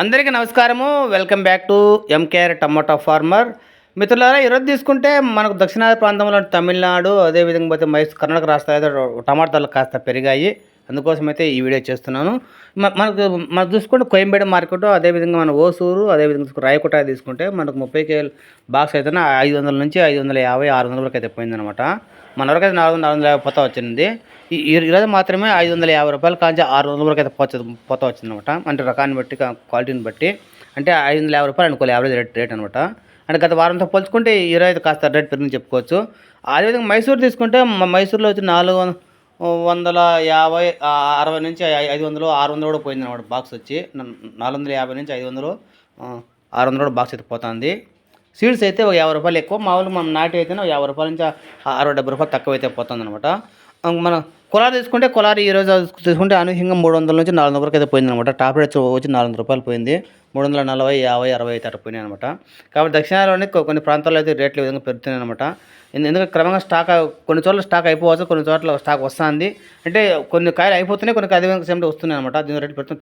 అందరికీ నమస్కారము. Welcome back to MKR tomato farmer మిత్రులారా ఈరోజు తీసుకుంటే మనకు దక్షిణాది ప్రాంతంలో తమిళనాడు అదేవిధంగా పోతే మైసూర్ కర్ణాటక రాష్ట్రాలు టమాటాలు కాస్త పెరిగాయి. అందుకోసం అయితే ఈ వీడియో చేస్తున్నాను. మనకు మనం చూసుకుంటే కోయంబేడు మార్కెట్ అదేవిధంగా మన ఓసూరు అదేవిధంగా చూసుకుంటే రాయకోట తీసుకుంటే మనకు ముప్పై కేల్ బాక్స్ అయితే ఐదు వందల నుంచి ఐదు వందల యాభై ఆరు వందల వరకు అయితే పోయిందనమాట మన వరకు అయితే నాలుగు వందల నాలుగు వందల యాభై పోతా వచ్చింది. ఈ- ఈరోజు మాత్రమే ఐదు వందల యాభై రూపాయలు కాంచి ఆరు వందల వరకు అయితే పోత పోతా వచ్చిందనమాట. అంటే రకాన్ని బట్టి క్వాలిటీని బట్టి. అంటే ఐదు వందల యాభై రూపాయలు అనుకోవాలి యావరేజ్ రేట్ రేట్ అనమాట. అంటే గత వారంతో పోల్చుకుంటే ఈరోజు అయితే కాస్త రేట్ పెరిగింది చెప్పుకోవచ్చు. అదేవిధంగా మైసూరు తీసుకుంటే మైసూర్లో వచ్చి నాలుగు వందల యాభై అరవై నుంచి ఐదు వందలు ఆరు వందలు కూడా పోయింది అనమాట బాక్స్ వచ్చి. న- నాలుగు వందల యాభై నుంచి ఐదు వందలు ఆరు వందలు కూడా బాక్స్ అయితే పోతుంది. సీడ్స్ అయితే ఒక యాభై రూపాయలు ఎక్కువ. మామూలు మనం నాటి అయితే ఒక యాభై రూపాయల నుంచి ఆ అరవై డెబ్బై రూపాయలు తక్కువ అయితే పోతుంది అనమాట మన కులారి తీసుకుంటే కులారు ఈ రోజు తీసుకుంటే అనూహ్యంగా మూడు వందల నుంచి నాలుగు వందల వరకు అయితే పోయింది అనమాట టాప్ రేట్ వచ్చి నాలుగు వందల రూపాయలు పోయింది. మూడు వందల నలభై యాభై అరవై అయితే పోయినాయి అనమాట కాబట్టి దక్షిణాలోనే కొన్ని ప్రాంతాల్లో అయితే రేట్లు విధంగా పెరుగుతున్నాయి అనమాట ఎందుకంటే క్రమంగా స్టాక్ కొన్ని చోట్ల స్టాక్ అయిపోవచ్చు కొన్ని చోట్ల స్టాక్ వస్తుంది. అంటే కొన్ని కాయలు అయిపోతున్నాయి కొన్ని అదే విధంగా సేమ్ వస్తున్నాయి అనమాట దీని రేట్ పెడుతుంది